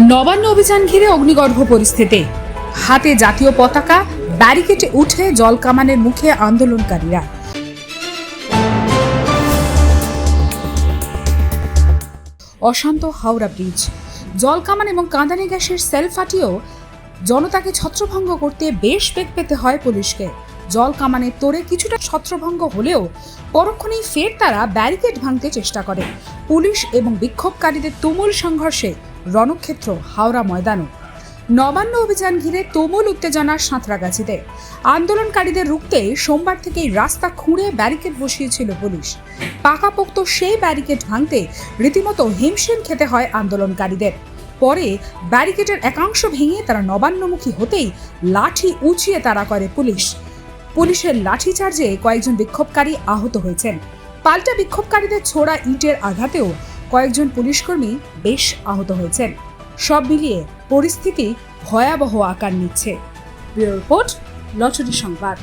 নবান্ন অভিযান ঘিরে অগ্নিগর্ভ পরিস্থিতি। হাতে জাতীয় পতাকা, ব্যারিকেডে উঠে জল কামানের মুখে আন্দোলনকারীরা। অশান্ত হাওড়া ব্রিজ। জল কামান এবং কাঁদানি গ্যাসের সেল ফাটিয়েও জনতাকে ছত্রভঙ্গ করতে বেশ বেগ পেতে হয় পুলিশকে। জল কামানের তোরে কিছুটা ছত্রভঙ্গ হলেও পরক্ষণেই ফের তারা ব্যারিকেড ভাঙতে চেষ্টা করে। পুলিশ এবং বিক্ষোভকারীদের তুমুল সংঘর্ষে রণক্ষেত্র হাওড়া ময়দানও নবান্ন অভিযান ঘিরে তুমুল উত্তেজনার সাঁতরাগাছিতে। আন্দোলনকারীদের রুখতে সোমবার থেকেই রাস্তা খুঁড়ে ব্যারিকেড বসিয়েছিল পুলিশ। পাকাপোক্ত সেই ব্যারিকেড ভাঙতে রীতিমতো হিমশিম খেতে হয় আন্দোলনকারীদের। পরে ব্যারিকেডের একাংশ ভেঙে তারা নবান্নমুখী হতেই লাঠি উঁচিয়ে তারা করে পুলিশ। পুলিশের লাঠিচার্জে কয়েকজন বিক্ষোভকারী আহত হয়েছেন। পাল্টা বিক্ষোভকারীদের ছোড়া ইটের আঘাতেও কয়েকজন পুলিশকর্মী বেশ আহত হয়েছেন। সব মিলিয়ে পরিস্থিতি ভয়াবহ আকার নিচ্ছে। রিপোর্ট, লটারি সংবাদ।